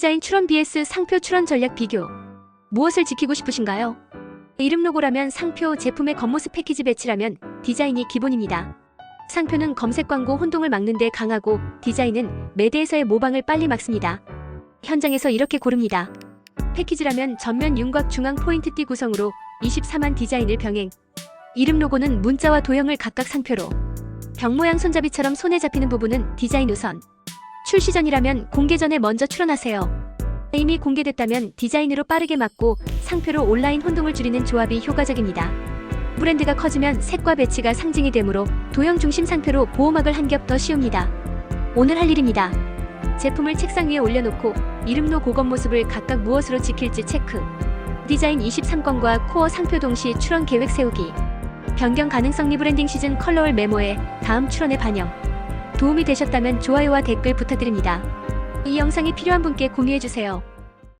디자인 출원 vs 상표 출원 전략 비교. 무엇을 지키고 싶으신가요? 이름 로고라면 상표, 제품의 겉모습 패키지 배치라면 디자인이 기본입니다. 상표는 검색 광고 혼동을 막는 데 강하고 디자인은 매대에서의 모방을 빨리 막습니다. 현장에서 이렇게 고릅니다. 패키지라면 전면 윤곽 중앙 포인트 띠 구성으로 24만 디자인을 병행. 이름 로고는 문자와 도형을 각각 상표로. 병 모양 손잡이처럼 손에 잡히는 부분은 디자인 우선. 출시 전이라면 공개 전에 먼저 출원하세요. 이미 공개됐다면 디자인으로 빠르게 막고 상표로 온라인 혼동을 줄이는 조합이 효과적입니다. 브랜드가 커지면 색과 배치가 상징이 되므로 도형 중심 상표로 보호막을 한 겹 더 씌웁니다. 오늘 할 일입니다. 제품을 책상 위에 올려놓고 이름로 고건 모습을 각각 무엇으로 지킬지 체크. 디자인 23건과 코어 상표 동시 출원 계획 세우기. 변경 가능성 리브랜딩 시즌 컬러월 메모에 다음 출원에 반영. 도움이 되셨다면 좋아요와 댓글 부탁드립니다. 이 영상이 필요한 분께 공유해주세요.